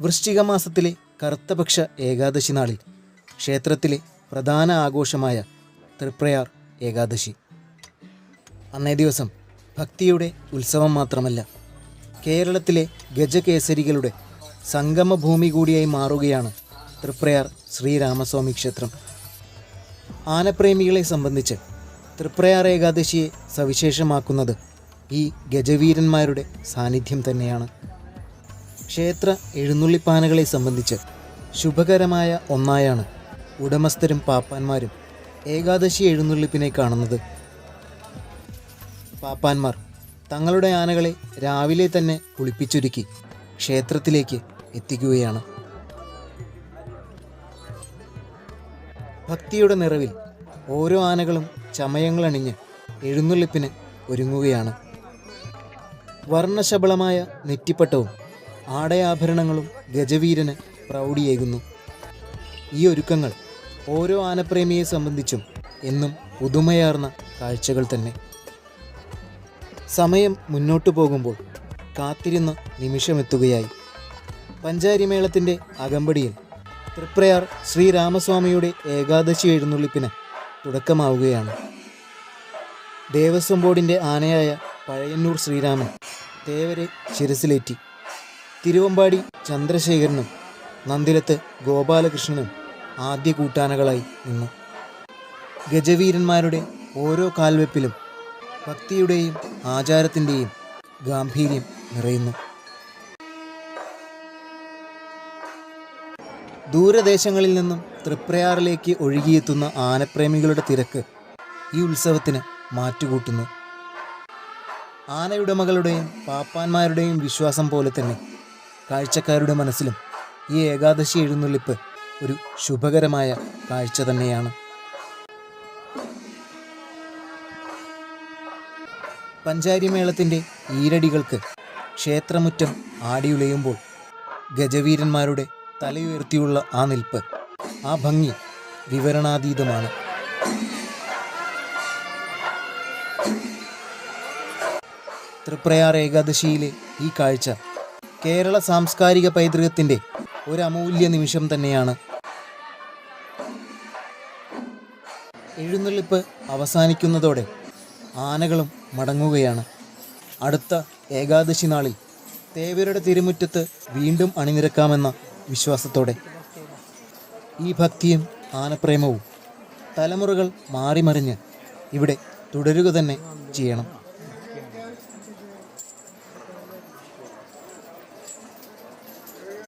വൃശ്ചിക മാസത്തിലെ കറുത്തപക്ഷ ഏകാദശി നാളിൽ ക്ഷേത്രത്തിലെ പ്രധാന ആഘോഷമായ തൃപ്രയാർ ഏകാദശി. അന്നേ ദിവസം ഭക്തിയുടെ ഉത്സവം മാത്രമല്ല കേരളത്തിലെ ഗജകേസരികളുടെ സംഗമഭൂമി കൂടിയായി മാറുകയാണ് തൃപ്രയാർ ശ്രീരാമസ്വാമി ക്ഷേത്രം. ആനപ്രേമികളെ സംബന്ധിച്ച് തൃപ്രയാർ ഏകാദശിയെ സവിശേഷമാക്കുന്നത് ഈ ഗജവീരന്മാരുടെ സാന്നിധ്യം തന്നെയാണ്. ക്ഷേത്ര എഴുന്നള്ളിപ്പാനകളെ സംബന്ധിച്ച് ശുഭകരമായ ഒന്നായാണ് ഉടമസ്ഥരും പാപ്പാന്മാരും ഏകാദശി എഴുന്നള്ളിപ്പിനെ കാണുന്നത്. പാപ്പാന്മാർ തങ്ങളുടെ ആനകളെ രാവിലെ തന്നെ കുളിപ്പിച്ചൊരുക്കി ക്ഷേത്രത്തിലേക്ക് എത്തിക്കുകയാണ്. ഭക്തിയുടെ നിറവിൽ ഓരോ ആനകളും ചമയങ്ങളണിഞ്ഞ് എഴുന്നള്ളിപ്പിന് ഒരുങ്ങുകയാണ്. വർണശബളമായ നെറ്റിപ്പട്ടവും ആടയാഭരണങ്ങളും ഗജവീരന് പ്രൗഢിയേകുന്നു. ഈ ഒരുക്കങ്ങൾ ഓരോ ആനപ്രേമിയെ സംബന്ധിച്ചും എന്നും പുതുമയാർന്ന കാഴ്ചകൾ തന്നെ. സമയം മുന്നോട്ടു പോകുമ്പോൾ കാത്തിരുന്ന നിമിഷമെത്തുകയായി. പഞ്ചാരിമേളത്തിന്റെ അകമ്പടിയിൽ തൃപ്രയാർ ശ്രീരാമസ്വാമിയുടെ ഏകാദശി എഴുന്നള്ളിപ്പിന് തുടക്കമാവുകയാണ്. ദേവസ്വം ബോർഡിന്റെ ആനയായ പഴയന്നൂർ ശ്രീരാമൻ തേവരെ ശിരസിലേറ്റി തിരുവമ്പാടി ചന്ദ്രശേഖരനും നന്ദിലത്ത് ഗോപാലകൃഷ്ണനും ആദ്യ കൂട്ടാനകളായി നിന്നു. ഗജവീരന്മാരുടെ ഓരോ കാൽവെപ്പിലും ഭക്തിയുടെയും ആചാരത്തിന്റെയും ഗാംഭീര്യം നിറയുന്നു. ദൂരദേശങ്ങളിൽ നിന്നും തൃപ്രയാറിലേക്ക് ഒഴുകിയെത്തുന്ന ആനപ്രേമികളുടെ തിരക്ക് ഈ ഉത്സവത്തിന് മാറ്റുകൂട്ടുന്നു. ആനയുടമകളുടെയും പാപ്പാന്മാരുടെയും വിശ്വാസം പോലെ തന്നെ കാഴ്ചക്കാരുടെ മനസ്സിലും ഈ ഏകാദശി എഴുന്നള്ളിപ്പ് ഒരു ശുഭകരമായ കാഴ്ച തന്നെയാണ്. പഞ്ചാരി മേളത്തിന്റെ ഈരടികൾക്ക് ക്ഷേത്രമുറ്റം ആടിയുലയുമ്പോൾ ഗജവീരന്മാരുടെ തലയുയർത്തിയുള്ള ആ നിൽപ്പ് ആ ഭംഗി വിവരണാതീതമാണ്. തൃപ്രയാർ ഏകാദശിയിലെ ഈ കാഴ്ച കേരള സാംസ്കാരിക പൈതൃകത്തിന്റെ ഒരു അമൂല്യ നിമിഷം തന്നെയാണ്. എഴുന്നള്ളിപ്പ് അവസാനിക്കുന്നതോടെ ആനകളും മടങ്ങുകയാണ്. അടുത്ത ഏകാദശി നാളിൽ തേവരുടെ തിരുമുറ്റത്ത് വീണ്ടും അണിനിരക്കാമെന്ന വിശ്വാസത്തോടെ. ഈ ഭക്തിയും ആനപ്രേമവും തലമുറകൾ മാറിമറിഞ്ഞ് ഇവിടെ തുടരുക തന്നെ ചെയ്യണം.